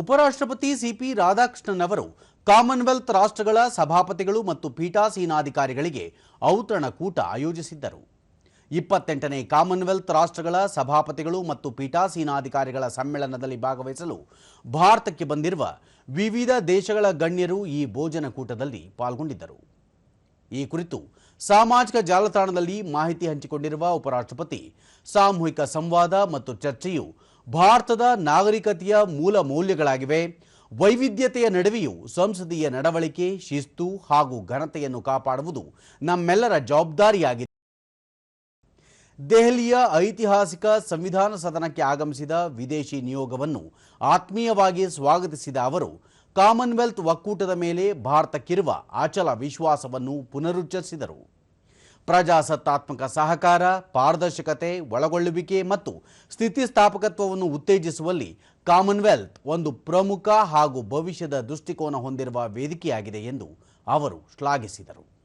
ಉಪರಾಷ್ಟ್ರಪತಿ ಸಿಪಿ ರಾಧಾಕೃಷ್ಣನ್ ಅವರು ಕಾಮನ್ವೆಲ್ತ್ ರಾಷ್ಟ್ರಗಳ ಸಭಾಪತಿಗಳು ಮತ್ತು ಪೀಠಾಸೀನಾಧಿಕಾರಿಗಳಿಗೆ ಔತಣಕೂಟ ಆಯೋಜಿಸಿದ್ದರು. ಇಪ್ಪತ್ತೆಂಟನೇ ಕಾಮನ್ವೆಲ್ತ್ ರಾಷ್ಟ್ರಗಳ ಸಭಾಪತಿಗಳು ಮತ್ತು ಪೀಠಾಸೀನಾಧಿಕಾರಿಗಳ ಸಮ್ಮೇಳನದಲ್ಲಿ ಭಾಗವಹಿಸಲು ಭಾರತಕ್ಕೆ ಬಂದಿರುವ ವಿವಿಧ ದೇಶಗಳ ಗಣ್ಯರು ಈ ಭೋಜನಕೂಟದಲ್ಲಿ ಪಾಲ್ಗೊಂಡಿದ್ದರು. ಈ ಕುರಿತು ಸಾಮಾಜಿಕ ಜಾಲತಾಣದಲ್ಲಿ ಮಾಹಿತಿ ಹಂಚಿಕೊಂಡಿರುವ ಉಪರಾಷ್ಟ್ರಪತಿ, ಸಾಮೂಹಿಕ ಸಂವಾದ ಮತ್ತು ಚರ್ಚೆಯು ಭಾರತದ ನಾಗರಿಕತೆಯ ಮೂಲ ಮೌಲ್ಯಗಳಾಗಿವೆ. ವೈವಿಧ್ಯತೆಯ ನಡುವೆಯೂ ಸಂಸದೀಯ ನಡವಳಿಕೆ, ಶಿಸ್ತು ಹಾಗೂ ಘನತೆಯನ್ನು ಕಾಪಾಡುವುದು ನಮ್ಮೆಲ್ಲರ ಜವಾಬ್ದಾರಿಯಾಗಿದೆ. ದೆಹಲಿಯ ಐತಿಹಾಸಿಕ ಸಂವಿಧಾನ ಸದನಕ್ಕೆ ಆಗಮಿಸಿದ ವಿದೇಶಿ ನಿಯೋಗವನ್ನು ಆತ್ಮೀಯವಾಗಿ ಸ್ವಾಗತಿಸಿದ ಅವರು, ಕಾಮನ್ವೆಲ್ತ್ ಒಕ್ಕೂಟದ ಮೇಲೆ ಭಾರತಕ್ಕಿರುವ ಅಚಲ ವಿಶ್ವಾಸವನ್ನು ಪುನರುಚ್ಚರಿಸಿದರು. ಪ್ರಜಾಸತ್ತಾತ್ಮಕ ಸಹಕಾರ, ಪಾರದರ್ಶಕತೆ, ಒಳಗೊಳ್ಳುವಿಕೆ ಮತ್ತು ಸ್ಥಿತಿಸ್ಥಾಪಕತ್ವವನ್ನು ಉತ್ತೇಜಿಸುವಲ್ಲಿ ಕಾಮನ್ವೆಲ್ತ್ ಒಂದು ಪ್ರಮುಖ ಹಾಗೂ ಭವಿಷ್ಯದ ದೃಷ್ಟಿಕೋನ ಹೊಂದಿರುವ ವೇದಿಕೆಯಾಗಿದೆ ಎಂದು ಅವರು ಶ್ಲಾಘಿಸಿದರು.